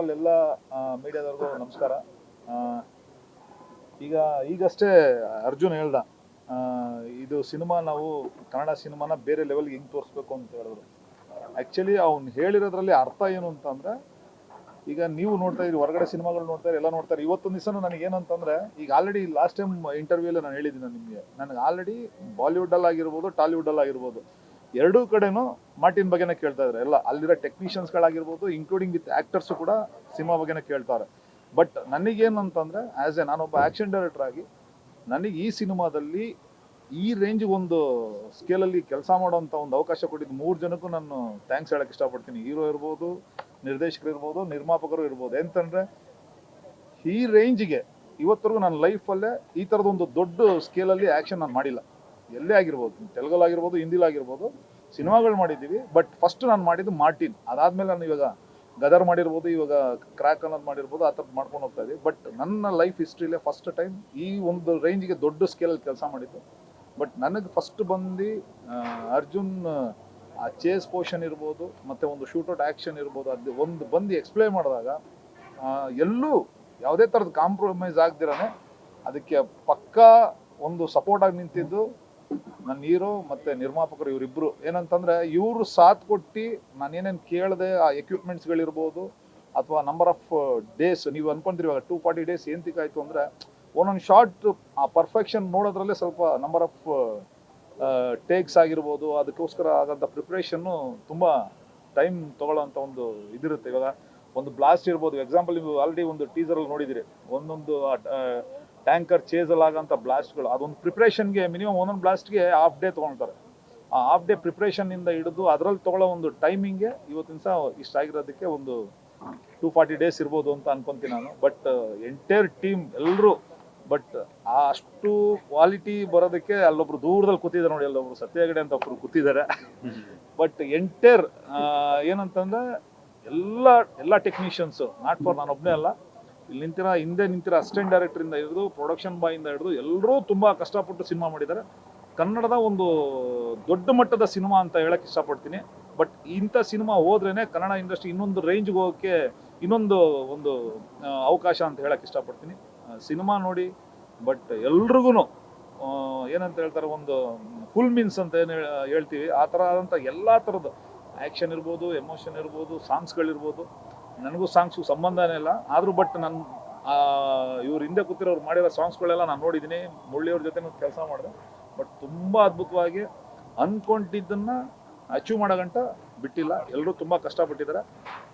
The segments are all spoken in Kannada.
ಎಲ್ಲ ಮೀಡಿಯಾದವ್ರಿಗೂ ನಮಸ್ಕಾರ. ಈಗ, ಈಗಷ್ಟೇ ಅರ್ಜುನ್ ಹೇಳ್ದ ಇದು ಸಿನಿಮಾ ನಾವು, ಕನ್ನಡ ಸಿನಿಮಾನ ಬೇರೆ ಲೆವೆಲ್ಗೆ ಹೆಂಗೆ ತೋರಿಸ್ಬೇಕು ಅಂತ ಹೇಳಿದ್ರು. ಆ್ಯಕ್ಚುಲಿ ಅವ್ನು ಹೇಳಿರೋದ್ರಲ್ಲಿ ಅರ್ಥ ಏನು ಅಂತಂದ್ರೆ, ಈಗ ನೀವು ನೋಡ್ತಾ ಇದ್ರಿ ಹೊರಗಡೆ ಸಿನಿಮಾಗಳು ನೋಡ್ತಾ ಇರಿ ಎಲ್ಲ ನೋಡ್ತಾರೆ ಇವತ್ತೊಂದು ದಿವಸ ನನಗೆ ಏನಂತಂದರೆ, ಈಗ ಆಲ್ರೆಡಿ ಲಾಸ್ಟ್ ಟೈಮ್ ಇಂಟರ್ವ್ಯೂಲಿ ನಾನು ಹೇಳಿದ್ದೀನಿ ನಿಮಗೆ. ನನಗೆ ಆಲ್ರೆಡಿ ಬಾಲಿವುಡಲ್ಲಿ ಆಗಿರ್ಬೋದು ಆಗಿರ್ಬೋದು ಎರಡೂ ಕಡೆನೂ ಮಾರ್ಟಿನ್ ಬಗ್ಗೆನೇ ಕೇಳ್ತಾ ಇದ್ದಾರೆ ಎಲ್ಲ ಅಲ್ಲಿರೋ ಟೆಕ್ನಿಷಿಯನ್ಸ್ಗಳಾಗಿರ್ಬೋದು ಇನ್ಕ್ಲೂಡಿಂಗ್ ವಿತ್ ಆ್ಯಕ್ಟರ್ಸು ಕೂಡ ಸಿನಿಮಾ ಬಗ್ಗೆನೇ ಕೇಳ್ತಾರೆ. ಬಟ್ ನನಗೇನಂತಂದ್ರೆ ಆ್ಯಸ್ ಎ ನಾನೊಬ್ಬ ಆ್ಯಕ್ಷನ್ ಡೈರೆಕ್ಟರ್ ಆಗಿ, ನನಗೆ ಈ ಸಿನಿಮಾದಲ್ಲಿ ಈ ರೇಂಜ್ ಒಂದು ಸ್ಕೇಲಲ್ಲಿ ಕೆಲಸ ಮಾಡುವಂಥ ಒಂದು ಅವಕಾಶ ಕೊಟ್ಟಿದ್ದು ಮೂರು ಜನಕ್ಕೂ ನಾನು ಥ್ಯಾಂಕ್ಸ್ ಹೇಳಕ್ಕೆ ಇಷ್ಟಪಡ್ತೀನಿ. ಹೀರೋ ಇರ್ಬೋದು, ನಿರ್ದೇಶಕರು ಇರ್ಬೋದು, ನಿರ್ಮಾಪಕರು ಇರ್ಬೋದು. ಎಂತಂದರೆ, ಈ ರೇಂಜಿಗೆ ಇವತ್ತರೆಗೂ ನನ್ನ ಲೈಫಲ್ಲೇ ಈ ಥರದ ಒಂದು ದೊಡ್ಡ ಸ್ಕೇಲಲ್ಲಿ ಆ್ಯಕ್ಷನ್ ನಾನು ಮಾಡಿಲ್ಲ. ಎಲ್ಲೇ ಆಗಿರ್ಬೋದು, ತೆಲುಗಲ್ಲಾಗಿರ್ಬೋದು ಹಿಂದಿಲಾಗಿರ್ಬೋದು ಸಿನಿಮಾಗಳು ಮಾಡಿದ್ದೀವಿ ಬಟ್ ಫಸ್ಟ್ ನಾನು ಮಾಡಿದ್ದು ಮಾರ್ಟಿನ್ ಅದಾದ್ಮೇಲೆ ನಾನು ಇವಾಗ ಗದರ್ ಮಾಡಿರ್ಬೋದು, ಇವಾಗ ಕ್ರ್ಯಾಕ್ ಅನ್ನೋದು ಮಾಡಿರ್ಬೋದು, ಆ ಥರದ್ದು ಮಾಡ್ಕೊಂಡು ಹೋಗ್ತಾ ಇದ್ದೀವಿ. ಬಟ್ ನನ್ನ ಲೈಫ್ ಹಿಸ್ಟ್ರಿಲೇ ಫಸ್ಟ್ ಟೈಮ್ ಈ ಒಂದು ರೇಂಜ್ಗೆ ದೊಡ್ಡ ಸ್ಕೇಲಲ್ಲಿ ಕೆಲಸ ಮಾಡಿದ್ದು. ಬಟ್ ನನಗೆ ಫಸ್ಟ್ ಬಂದು ಅರ್ಜುನ್, ಆ ಚೇಸ್ ಪೋರ್ಷನ್ ಇರ್ಬೋದು, ಮತ್ತು ಒಂದು ಶೂಟೌಟ್ ಆ್ಯಕ್ಷನ್ ಇರ್ಬೋದು, ಅದು ಒಂದು ಬಂದು ಎಕ್ಸ್ಪ್ಲೈನ್ ಮಾಡಿದಾಗ ಎಲ್ಲೂ ಯಾವುದೇ ಥರದ ಕಾಂಪ್ರಮೈಸ್ ಆಗ್ದಿರಾನೆ ಅದಕ್ಕೆ ಪಕ್ಕಾ ಒಂದು ಸಪೋರ್ಟ್ ಆಗಿ ನಿಂತಿದ್ದು ನನ್ನ ಹೀರೋ ಮತ್ತು ನಿರ್ಮಾಪಕರು ಇವರಿಬ್ಬರು ಏನಂತಂದರೆ, ಇವರು ಸಾಥ್ ಕೊಟ್ಟು ನಾನು ಏನೇನು ಕೇಳಿದೆ ಆ ಎಕ್ವಿಪ್ಮೆಂಟ್ಸ್ಗಳಿರ್ಬೋದು ಅಥವಾ ನಂಬರ್ ಆಫ್ ಡೇಸ್ ನೀವು ಅನ್ಕೊಂತೀರಿ ಇವಾಗ ಟೂ ಫಾರ್ಟಿ ಡೇಸ್ ಏಂತಿಕಾಯ್ತು ಅಂದರೆ, ಒಂದೊಂದು ಶಾರ್ಟ್ ಆ ಪರ್ಫೆಕ್ಷನ್ ನೋಡೋದ್ರಲ್ಲೇ ಸ್ವಲ್ಪ ನಂಬರ್ ಆಫ್ ಟೇಕ್ಸ್ ಆಗಿರ್ಬೋದು. ಅದಕ್ಕೋಸ್ಕರ ಆದಂಥ ಪ್ರಿಪ್ರೇಷನ್ನು ತುಂಬ ಟೈಮ್ ತೊಗೊಳ್ಳೋಂಥ ಒಂದು ಇದಿರುತ್ತೆ. ಇವಾಗ ಒಂದು ಬ್ಲಾಸ್ಟ್ ಇರ್ಬೋದು. ಎಕ್ಸಾಂಪಲ್ ನೀವು ಆಲ್ರೆಡಿ ಒಂದು ಟೀಸರಲ್ಲಿ ನೋಡಿದಿರಿ. ಒಂದೊಂದು ಟ್ಯಾಂಕರ್ ಚೇಸಲ್ಲಿ ಆಗೋಂಥ ಬ್ಲಾಸ್ಟ್ಗಳು ಅದೊಂದು ಪ್ರಿಪ್ರೇಷನ್ಗೆ ಮಿನಿಮಮ್ ಒಂದೊಂದು ಬ್ಲಾಸ್ಟ್ಗೆ ಹಾಫ್ ಡೇ ತೊಗೊಳ್ತಾರೆ. ಆ ಹಾಫ್ ಡೇ ಪ್ರಿಪ್ರೇಷನ್ನಿಂದ ಹಿಡಿದು ಅದರಲ್ಲಿ ತೊಗೊಳ್ಳೋ ಒಂದು ಟೈಮಿಂಗ್ಗೆ ಇವತ್ತಿನ ಸಹ ಇಷ್ಟ ಆಗಿರೋದಕ್ಕೆ ಒಂದು ಟೂ ಫಾರ್ಟಿ ಡೇಸ್ ಇರ್ಬೋದು ಅಂತ ಅನ್ಕೊಂತೀನಿ ನಾನು. ಬಟ್ ಎಂಟೈರ್ ಟೀಮ್ ಎಲ್ಲರೂ ಬಟ್ ಆ ಅಷ್ಟು ಕ್ವಾಲಿಟಿ ಬರೋದಕ್ಕೆ ಅಲ್ಲೊಬ್ರು ದೂರದಲ್ಲಿ ಕೂತಿದ್ದಾರೆ ನೋಡಿ ಅಲ್ಲೊಬ್ರು ಸತ್ಯಗಡೆ ಅಂತ ಒಬ್ರು ಕೂತಿದ್ದಾರೆ. ಬಟ್ ಎಂಟೈರ್ ಏನಂತಂದ್ರೆ ಎಲ್ಲ ಎಲ್ಲ ಟೆಕ್ನಿಷಿಯನ್ಸು ನಾಟ್ ಫಾರ್ ನಾನೊಬ್ಬನೇ ಅಲ್ಲ ಇಲ್ಲಿ ನಿಂತಿರ, ಹಿಂದೆ ನಿಂತಿರೋ ಅಸಿಸ್ಟೆಂಟ್ ಡೈರೆಕ್ಟ್ರಿಂದ ಹಿಡಿದು ಪ್ರೊಡಕ್ಷನ್ ಬಾಯಿಂದ ಹಿಡಿದು ಎಲ್ಲರೂ ತುಂಬ ಕಷ್ಟಪಟ್ಟು ಸಿನಿಮಾ ಮಾಡಿದ್ದಾರೆ. ಕನ್ನಡದ ಒಂದು ದೊಡ್ಡ ಮಟ್ಟದ ಸಿನಿಮಾ ಅಂತ ಹೇಳಕ್ಕೆ ಇಷ್ಟಪಡ್ತೀನಿ. ಬಟ್ ಇಂಥ ಸಿನಿಮಾ ಹೋದ್ರೇ ಕನ್ನಡ ಇಂಡಸ್ಟ್ರಿ ಇನ್ನೊಂದು ರೇಂಜ್ಗೆ ಹೋಗೋಕ್ಕೆ ಇನ್ನೊಂದು ಒಂದು ಅವಕಾಶ ಅಂತ ಹೇಳಕ್ಕೆ ಇಷ್ಟಪಡ್ತೀನಿ. ಸಿನಿಮಾ ನೋಡಿ ಬಟ್ ಎಲ್ರಿಗೂ ಏನಂತ ಹೇಳ್ತಾರೆ, ಒಂದು ಫುಲ್ ಮೀನ್ಸ್ ಅಂತ ಏನು ಹೇಳ್ತೀವಿ. ಆ ಥರ ಆದಂಥ ಎಲ್ಲ ಥರದ ಆ್ಯಕ್ಷನ್ ಇರ್ಬೋದು ಎಮೋಷನ್ ಇರ್ಬೋದು ಸಾಂಗ್ಸ್ಗಳಿರ್ಬೋದು ನನಗೂ ಸಾಂಗ್ಸು ಸಂಬಂಧನೇ ಇಲ್ಲ. ಆದರೂ ಬಟ್ ನನ್ನ ಇವ್ರ ಹಿಂದೆ ಕೂತಿರೋರು ಮಾಡಿರೋ ಸಾಂಗ್ಸ್ಗಳೆಲ್ಲ ನಾನು ನೋಡಿದ್ದೀನಿ. ಮುಳ್ಳಿಯವ್ರ ಜೊತೆ ಕೆಲಸ ಮಾಡಿದೆ. ಬಟ್ ತುಂಬ ಅದ್ಭುತವಾಗಿ ಅಂದ್ಕೊಂಡಿದ್ದನ್ನು ಅಚೀವ್ ಮಾಡೋ ಗಂಟ ಬಿಟ್ಟಿಲ್ಲ. ಎಲ್ಲರೂ ತುಂಬ ಕಷ್ಟಪಟ್ಟಿದ್ದಾರೆ.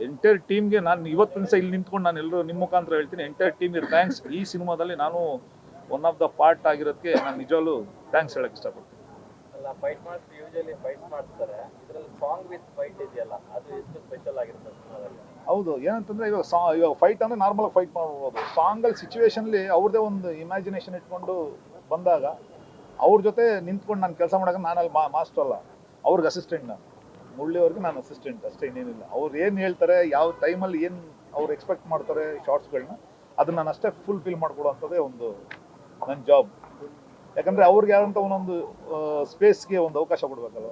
ಎಂಟೈರ್ ಟೀಮ್ಗೆ ನಾನು ಇವತ್ತಿನ ಸಹ ಇಲ್ಲಿ ನಿಂತ್ಕೊಂಡು ನಾನು ಎಲ್ಲರೂ ನಿಮ್ಮ ಮುಖಾಂತರ ಹೇಳ್ತೀನಿ. ಎಂಟೈರ್ ಟೀಮ್ಗೆ ಥ್ಯಾಂಕ್ಸ್ ಈ ಸಿನಿಮಾದಲ್ಲಿ ನಾನು ಒನ್ ಆಫ್ ದ ಪಾರ್ಟ್ ಆಗಿರೋದಕ್ಕೆ ನಾನು ನಿಜವಾಗ್ಲೂ ಥ್ಯಾಂಕ್ಸ್ ಹೇಳಕ್ಕೆ ಇಷ್ಟಪಡ್ತೀನಿ ಅಲ್ಲ ಫೈಟ್ ಮಾಡ್ತಾರೆ ಯೂಶಲಿ ಫೈಟ್ ಮಾಡ್ತಾರೆ ಇದ್ರಲ್ಲಿ ಸಾಂಗ್ ವಿತ್ ಫೈಟ್ ಇದೆಯಲ್ಲ ಅದು ಎಷ್ಟು ಸ್ಪೆಷಲ್ ಆಗಿರುತ್ತೆ ಸಿನಿಮಾದಲ್ಲಿ ಹೌದು. ಏನಂತಂದ್ರೆ ಇವಾಗ ಸಾ, ಇವಾಗ ಫೈಟ್ ಅಂದ್ರೆ ನಾರ್ಮಲ್ ಫೈಟ್ ಮಾಡ್ಬೋದು. ಸಾಂಗಲ್ಲಿ ಸಿಚುವೇಶನ್ಲಿ ಅವ್ರದೇ ಒಂದು ಇಮ್ಯಾಜಿನೇಷನ್ ಇಟ್ಕೊಂಡು ಬಂದಾಗ ಅವ್ರ ಜೊತೆ ನಿಂತ್ಕೊಂಡು ನಾನು ಕೆಲಸ ಮಾಡೋಕೆ ನಾನು ಅಲ್ಲಿ ಮಾಸ್ಟರ್ ಅಲ್ಲ. ಅವ್ರಿಗೆ ಅಸಿಸ್ಟೆಂಟ್ ನಾನು. ಮುಳ್ಳಿಯವ್ರಿಗೆ ನಾನು ಅಸಿಸ್ಟೆಂಟ್ ಅಷ್ಟೇ, ಇನ್ನೇನಿಲ್ಲ. ಅವ್ರು ಏನು ಹೇಳ್ತಾರೆ, ಯಾವ ಟೈಮಲ್ಲಿ ಏನು ಅವ್ರು ಎಕ್ಸ್ಪೆಕ್ಟ್ ಮಾಡ್ತಾರೆ ಶಾರ್ಟ್ಸ್ಗಳನ್ನ ಅದನ್ನ ನಾನು ಅಷ್ಟೇ ಫುಲ್ಫಿಲ್ ಮಾಡ್ಕೊಡುವಂಥದ್ದೇ ಒಂದು ನನ್ನ ಜಾಬ್ ಯಾಕಂದ್ರೆ ಅವ್ರಿಗೆ ಯಾರಂತ ಒಂದೊಂದು ಸ್ಪೇಸ್ಗೆ ಒಂದು ಅವಕಾಶ ಕೊಡ್ಬೇಕಲ್ವ?